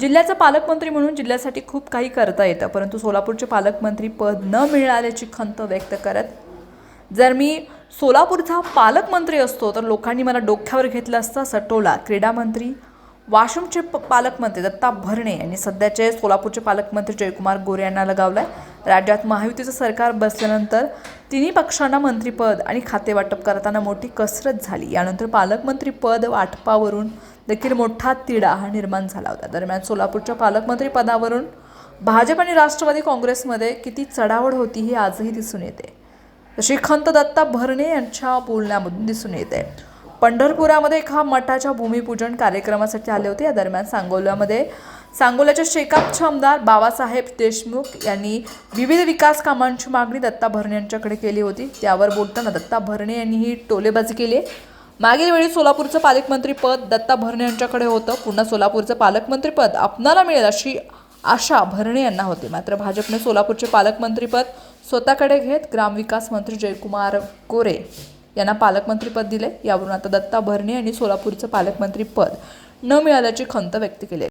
जिल्ह्याचा पालकमंत्री म्हणून जिल्ह्यासाठी खूप काही करता येतं परंतु सोलापूरचे पालकमंत्री पद न मिळाल्याची खंत व्यक्त करत जर मी सोलापूरचा पालकमंत्री असतो तर लोकांनी मला डोक्यावर घेतलं असतं सटोला. क्रीडामंत्री वाशिमचे प- पालकमंत्री दत्ता भरणे यांनी सध्याचे सोलापूरचे पालकमंत्री जयकुमार गोरे यांना आहे राज्यात महायुतीचं सरकार बसल्यानंतर तिन्ही पक्षांना मंत्रीपद आणि खातेवाटप करताना मोठी कसरत झाली. यानंतर पालकमंत्रीपद वाटपावरून देखील मोठा तिढा हा निर्माण झाला होता. दरम्यान सोलापूरच्या पालकमंत्रीपदावरून भाजप आणि राष्ट्रवादी काँग्रेसमध्ये किती चढावड होती ही आजही दिसून येते. तशी खंत दत्ता भरणे यांच्या बोलण्यामधून दिसून येते. पंढरपुरामध्ये एका मठाच्या भूमिपूजन कार्यक्रमासाठी आले होते. या दरम्यान सांगोल्यामध्ये सांगोल्याच्या शेकापचे आमदार बाबासाहेब देशमुख यांनी विविध विकास कामांची मागणी दत्ता भरणे यांच्याकडे केली होती. त्यावर बोलताना दत्ता भरणे यांनी ही टोलेबाजी केली आहे. मागील वेळी सोलापूरचं पालकमंत्रीपद दत्ता भरणे यांच्याकडे होतं. पुन्हा सोलापूरचं पालकमंत्रीपद आपणाला मिळेल अशी आशा भरणे यांना होती. मात्र भाजपने सोलापूरचे पालकमंत्रीपद स्वतःकडे घेत ग्रामविकास मंत्री जयकुमार गोरे यांना पालकमंत्रीपद दिले. यावरून आता दत्ता भरणे यांनी सोलापूरचं पालकमंत्रीपद न मिळाल्याची खंत व्यक्त केली